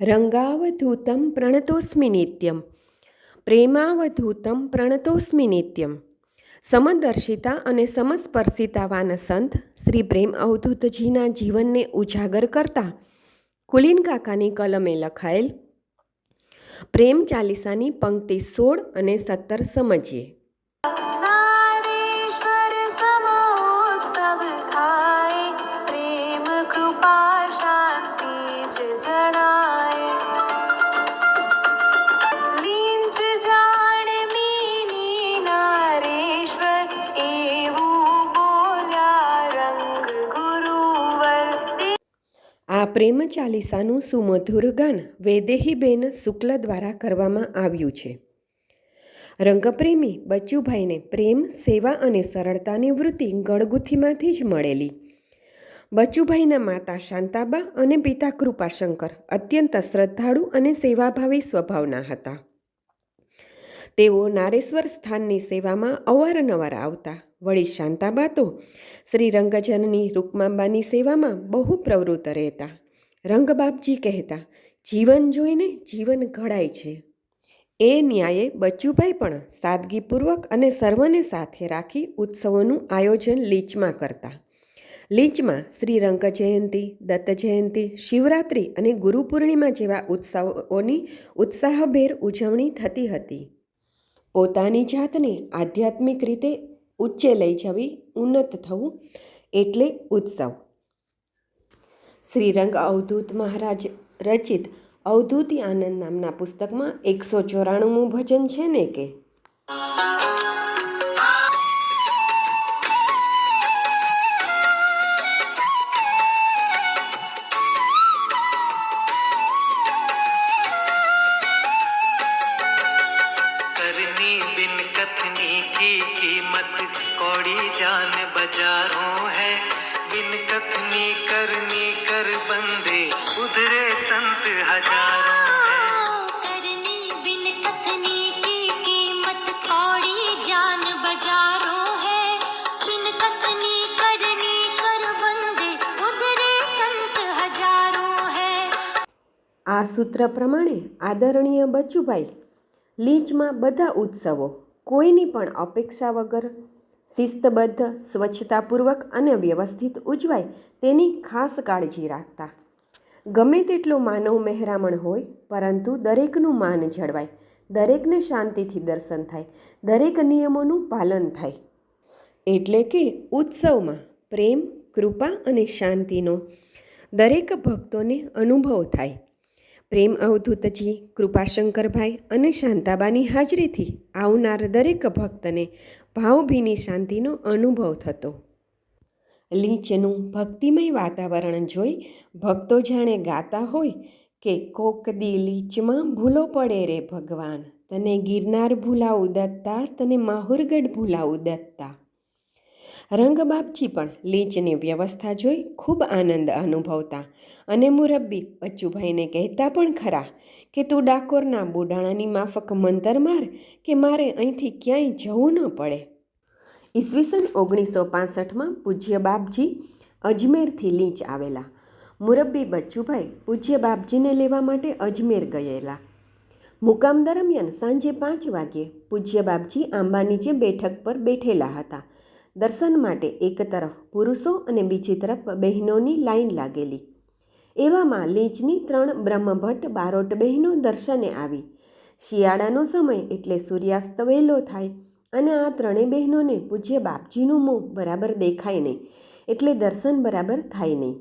રંગાવધૂતમ પ્રણતોસ્મિ નિત્યમ પ્રેમાવધૂતમ પ્રણતોસ્મિ નિત્યમ સમદર્શિતા અને સમસ્પર્શિતાવાન સંત શ્રી પ્રેમ અવધૂતજીના જીવનને ઉજાગર કરતા કુલીન કાકાની કલમે લખાયેલ, પ્રેમ ચાલીસાની પંક્તિ સોળ અને સત્તર સમજીએ. પ્રેમ કૃપા પ્રેમ ચાલીસાનું સુમધુર ગાન વેદેહીબેન શુક્લ દ્વારા કરવામાં આવ્યું છે. રંગપ્રેમી બચ્ચુભાઈને પ્રેમ, સેવા અને સરળતાની વૃત્તિ ગળગુથીમાંથી જ મળેલી. બચ્ચુભાઈના માતા શાંતાબા અને પિતા કૃપાશંકર અત્યંત શ્રદ્ધાળુ અને સેવાભાવી સ્વભાવના હતા. તેઓ નારેશ્વર સ્થાનની સેવામાં અવારનવાર આવતા વળી શાંતાબા તો શ્રી રંગજનની રૂકમાંબાની સેવામાં બહુ પ્રવૃત્ત રહેતા. રંગબાપજી કહેતા, જીવન જોઈને જીવન ઘડાય છે. એ ન્યાયે બચ્ચુભાઈ પણ સાદગીપૂર્વક અને સર્વને સાથે રાખી ઉત્સવોનું આયોજન લીચમાં કરતા. લીચમાં શ્રી રંગ જયંતિ દત્ત જયંતિ શિવરાત્રિ અને ગુરુ પૂર્ણિમા જેવા ઉત્સવોની ઉત્સાહભેર ઉજવણી થતી હતી. પોતાની જાતને આધ્યાત્મિક રીતે ઉચ્ચે લઈ જવી ઉન્નત થવું એટલે ઉત્સવ. શ્રીરંગ અવધૂત મહારાજ રચિત અવધૂતિ આનંદ નામના પુસ્તકમાં એકસો ચોરાણુંમું ભજન છે ને કે? बिन कथनी की कीमत कौड़ी जान बाजारों है बिन कथनी करनी कर बंदे उधरे संत हजारों है करनी बिन कथनी की कीमत कौड़ी जान बाजारों है बिन कथनी करनी कर बंदे उधरे संत हजारों है આ સૂત્ર પ્રમાણે આદરણીય બચ્ચુભાઈ લીંચમાં બધા ઉત્સવો કોઈની પણ અપેક્ષા વગર શિસ્તબદ્ધ, સ્વચ્છતાપૂર્વક અને વ્યવસ્થિત ઉજવાય તેની ખાસ કાળજી રાખતા. ગમે તેટલો માનવ મહેરામણ હોય, પરંતુ દરેકનું માન જળવાય, દરેકને શાંતિથી દર્શન થાય, દરેક નિયમોનું પાલન થાય. એટલે કે ઉત્સવમાં પ્રેમ, કૃપા અને શાંતિનો દરેક ભક્તોને અનુભવ થાય. પ્રેમ અવધૂતજી, કૃપાશંકરભાઈ અને શાંતાબાની હાજરીથી આવનાર દરેક ભક્તને ભાવભીની શાંતિનો અનુભવ થતો. લીંચનું ભક્તિમય વાતાવરણ જોઈ ભક્તો જાણે ગાતા હોય કે કોક દી લીચમાં ભૂલો પડે રે ભગવાન. તને ગિરનાર ભૂલાવું દત્તા, તને માહુરગઢ ભૂલાવું દત્તા. રંગબાપજી પણ લીંચની વ્યવસ્થા જોઈ ખૂબ આનંદ અનુભવતા અને મુરબ્બી બચ્ચુભાઈને કહેતા પણ ખરા કે તું ડાકોરના બુડાણાની માફક મંતર માર કે મારે અહીંથી ક્યાંય જવું ન પડે. ઈસવીસન ઓગણીસો પાસઠમાં પૂજ્ય બાપજી અજમેરથી લીંચ આવેલા. મુરબ્બી બચ્ચુભાઈ પૂજ્ય બાપજીને લેવા માટે અજમેર ગયેલા. મુકામ દરમિયાન સાંજે પાંચ વાગ્યે પૂજ્ય બાપજી આંબા નીચે બેઠક પર બેઠેલા હતા. દર્શન માટે એક તરફ પુરુષો અને બીજી તરફ બહેનોની લાઈન લાગેલી. એવામાં લીંચની ત્રણ બ્રહ્મભટ્ટ બારોટ બહેનો દર્શને આવી. શિયાળાનો સમય એટલે સૂર્યાસ્ત વહેલો થાય અને આ ત્રણેય બહેનોને પૂજ્ય બાપજીનું મોં બરાબર દેખાય નહીં, એટલે દર્શન બરાબર થાય નહીં.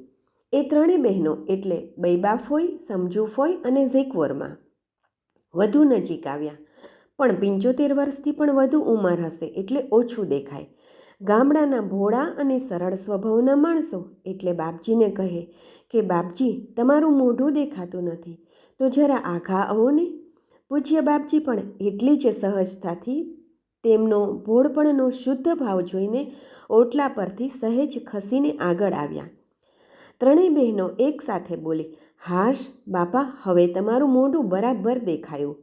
એ ત્રણેય બહેનો એટલે બૈબાફોઈ સમજુફોઈ અને ઝેકવરમાં. વધુ નજીક આવ્યા. પણ પંચોતેર વર્ષથી પણ વધુ ઉંમર હશે એટલે ઓછું દેખાય. ગામડાના ભોળા અને સરળ સ્વભાવના માણસો એટલે બાપજીને કહે કે, બાપજી, તમારું મોઢું દેખાતું નથી. તો જરા આઘા આવો ને. પૂજ્ય બાપજી પણ એટલી જ સહજતાથી તેમનો ભોળપણનો શુદ્ધ ભાવ જોઈને ઓટલા પરથી સહેજ ખસીને આગળ આવ્યા. ત્રણેય બહેનો એકસાથે બોલી, હાશ, બાપા, હવે તમારું મોઢું બરાબર દેખાયું.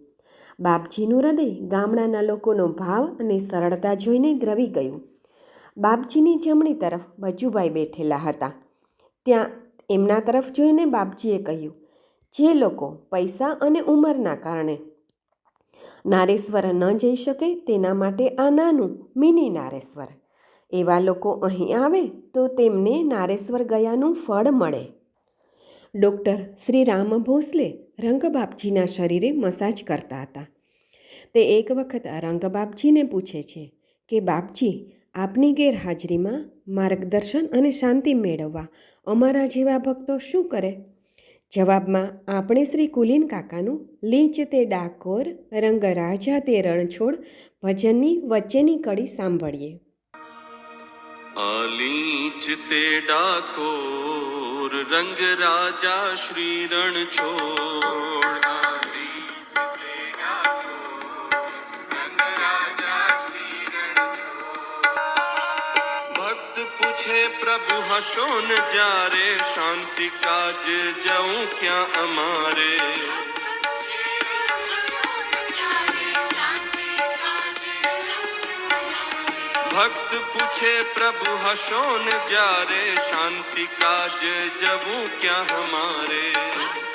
બાપજીનું હૃદય ગામડાના લોકોનો ભાવ અને સરળતા જોઈને દ્રવી ગયું. બાપજીની જમણી તરફ બચુભાઈ બેઠેલા હતા. ત્યાં એમના તરફ જોઈને બાપજીએ કહ્યું, જે લોકો પૈસા અને ઉંમરના કારણે નારેશ્વર ન જઈ શકે તેના માટે આ નાનું મિની નારેશ્વર. એવા લોકો અહીં આવે તો તેમને નારેશ્વર ગયાનું ફળ મળે. ડૉક્ટર શ્રી રામ ભોસલે રંગબાપજીના શરીરે મસાજ કરતા હતા. તે એક વખત રંગબાપજીને પૂછે છે કે, બાપજી આપની ગેરહાજરીમાં માર્ગદર્શન અને શાંતિ મેળવવા અમારા જેવા ભક્તો શું કરે? જવાબમાં, આપણે શ્રી કુલીન કાકાનું લીંચ તે ડાકોર રંગ રાજા તે રણછોડ, ભજનની વચ્ચેની કડી સાંભળીએ. લીંચ તે ડાકોર રંગ રાજા શ્રી રણછોડ. પૂછે, પ્રભુ હશો ને જ્યારે શાંતિ કાજ જઉં ક્યાં અમારે? ભક્ત પૂછે, પ્રભુ હશો ને જ્યારે શાંતિ કાજ જવું ક્યાં હમારે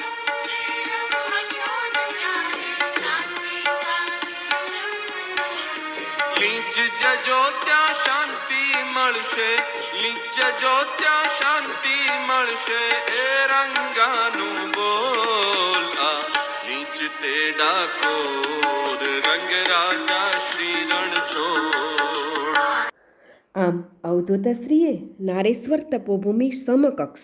લીંચ જજો ત્યાં શાંતિ મળશે, લીંચ જજો ત્યાં શાંતિ મળશે, એ રંગાનું બોલ લીંચ તે ડાકોર રંગ રાજા શ્રી રણછોડ આમ અવધૂતશ્રીએ નારેશ્વર તપોભૂમિ સમકક્ષ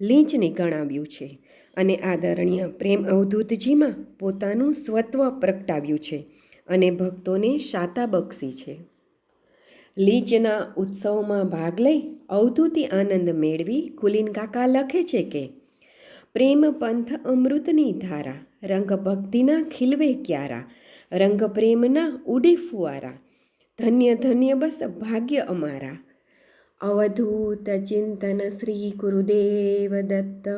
લીંચને ગણાવ્યું છે અને આદરણીય પ્રેમ અવધૂતજીમાં પોતાનું સ્વત્વ પ્રગટાવ્યું છે. અને ભક્તોને શાતા બક્ષી છે. લીજના ઉત્સવમાં ભાગ લઈ અવધૂતી આનંદ મેળવી કુલીન કાકા લખે છે કે, પ્રેમ પંથ અમૃતની ધારા, રંગ ભક્તિના ખીલવે ક્યારા, રંગ પ્રેમના ઉડે ફુવારા, ધન્ય ધન્ય બસ ભાગ્ય અમારા. અવધૂત ચિંતન શ્રી ગુરુદેવ દત્ત.